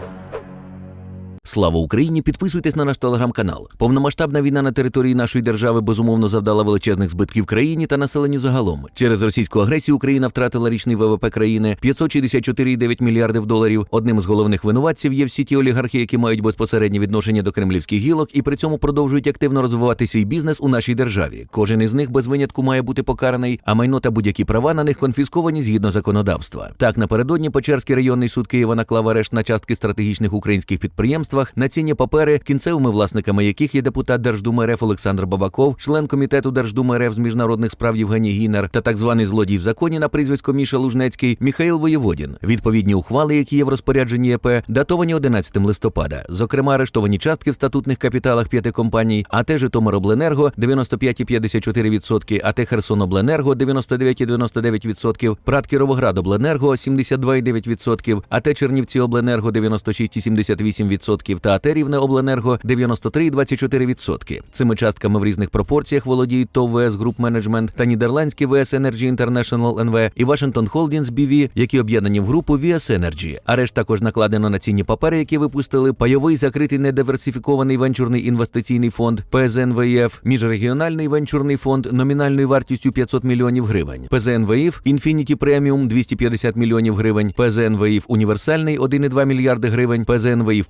Bye. Слава Україні! Підписуйтесь на наш телеграм-канал. Повномасштабна війна на території нашої держави безумовно завдала величезних збитків країні та населенню загалом. Через російську агресію Україна втратила річний ВВП країни 564,9 мільярдів доларів. Одним з головних винуватців є всі ті олігархи, які мають безпосереднє відношення до кремлівських гілок і при цьому продовжують активно розвивати свій бізнес у нашій державі. Кожен із них без винятку має бути покараний, а майно та будь-які права на них конфісковані згідно законодавства. Так напередодні Печерський районний суд Києва наклав арешт на частки стратегічних українських підприємствах на цінні папери, кінцевими власниками яких є депутат Держдуми РФ Олександр Бабаков, член комітету Держдуми РФ з міжнародних справ Євгеній Гінер та так званий злодій в законі на прізвисько Міша Лужнецький Міхаїл Воєводін. Відповідні ухвали, які є в розпорядженні ЄП, датовані 11 листопада. Зокрема, арештовані частки в статутних капіталах п'яти компаній, АТ Житомиробленерго 95,54%, АТ Херсонобленерго 99,99%, Прат Кіровоградобленерго 72,9%, АТ Чернівці Обленерго 96,78% та АТ Рівнеобленерго 93,24%. Цими частками в різних пропорціях володіють ТОВ ВС Груп Менеджмент та нідерландський ВС Energy International НВ і Washington Holdings BV, які об'єднані в групу VS Energy. Арешт також накладено на цінні папери, які випустили пайовий закритий недиверсифікований венчурний інвестиційний фонд ПЗНВІФ, міжрегіональний венчурний фонд номінальною вартістю 500 мільйонів гривень, ПЗНВІФ Infinity Premium 250 мільйонів гривень, ПЗНВІФ Універсальний 1,2 мільярди гривень, ПЗНВІФ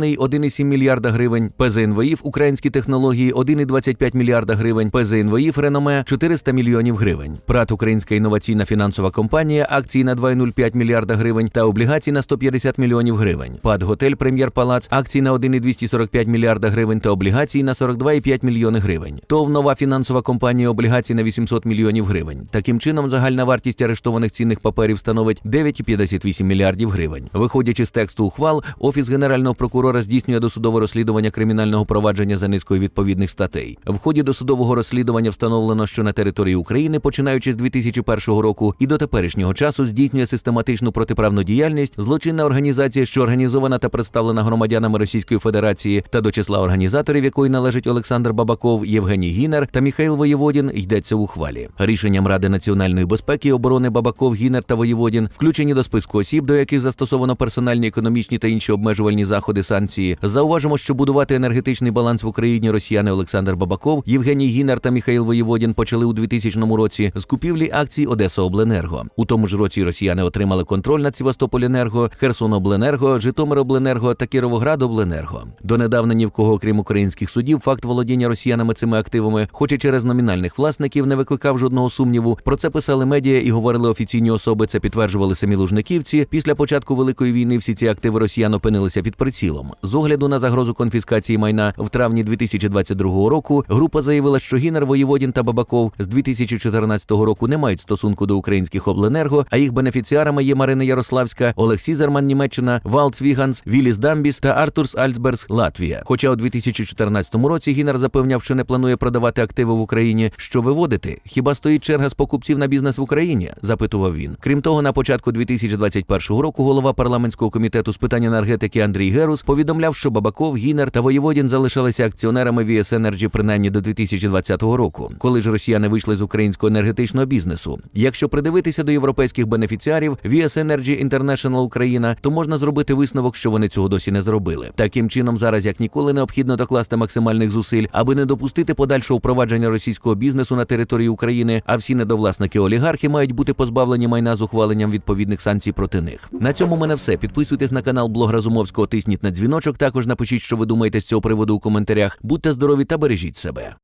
Прем'єрний 1,7 мільярда гривень, ПЗНВІФ Українські технології 1,25 мільярда гривень, ПЗНВІФ Реноме 400 мільйонів гривень, ПРАТ Українська інноваційна фінансова компанія акції на 2,05 мільярда гривень та облігації на 150 мільйонів гривень, ПАД Готель Прем'єр Палац акції на 1,245 мільярда гривень та облігації на 42,5 мільйони гривень. ТОВ нова фінансова компанія облігацій на 800 мільйонів гривень. Таким чином, загальна вартість арештованих цінних паперів становить 9,58 мільярдів гривень. Виходячи з тексту ухвал, офіс генерального прокурора здійснює досудове розслідування кримінального провадження за низкою відповідних статей. В ході досудового розслідування встановлено, що на території України, починаючи з 2001 року і до теперішнього часу, здійснює систематичну протиправну діяльність злочинна організація, що організована та представлена громадянами Російської Федерації, та до числа організаторів якої належить Олександр Бабаков, Євгеній Гінер та Міхаїл Воєводін, йдеться в ухвалі. Рішенням Ради національної безпеки і оборони Бабаков, Гінер та Воєводін включені до списку осіб, до яких застосовано персональні економічні та інші обмежувальні заходи санкції. Зауважимо, що будувати енергетичний баланс в Україні росіяни Олександр Бабаков, Євгеній Гінер та Міхаїл Воєводін почали у 2000 році з купівлі акцій Одеса Обленерго. У тому ж році росіяни отримали контроль над Севастополенерго, Херсонобленерго, Житомиробленерго та Кіровоградобленерго. Донедавна ні в кого, окрім українських судів, факт володіння росіянами цими активами, хоч і через номінальних власників, не викликав жодного сумніву. Про це писали медіа і говорили офіційні особи. Це підтверджували самі лужниківці. Після початку великої війни всі ці активи росіян опинилися під прицілом. З огляду на загрозу конфіскації майна в травні 2022 року група заявила, що Гінер, Воєводін та Бабаков з 2014 року не мають стосунку до українських обленерго, а їх бенефіціарами є Марина Ярославська, Олег Сізерман, Німеччина, Валц Віганс, Віліс Дамбіс та Артурс Альцберс, Латвія. Хоча у 2014 році Гінер запевняв, що не планує продавати активи в Україні, що виводити. Хіба стоїть черга з покупців на бізнес в Україні? запитував він. Крім того, на початку 2021 року голова парламентського комітету з питань енергетики Андрій Герус повідомляв, що Бабаков, Гінер та Воєводін залишалися акціонерами VS Energy принаймні до 2020 року, коли ж росіяни вийшли з українського енергетичного бізнесу. Якщо придивитися до європейських бенефіціарів VS Energy International Україна, то можна зробити висновок, що вони цього досі не зробили. Таким чином, зараз як ніколи необхідно докласти максимальних зусиль, аби не допустити подальшого впровадження російського бізнесу на території України, а всі недовласники олігархи мають бути позбавлені майна з ухваленням відповідних санкцій проти них. На цьому мене все. Підписуйтесь на канал Блог Разумовського, тисніть на дзвіночок. Також напишіть, що ви думаєте з цього приводу у коментарях. Будьте здорові та бережіть себе.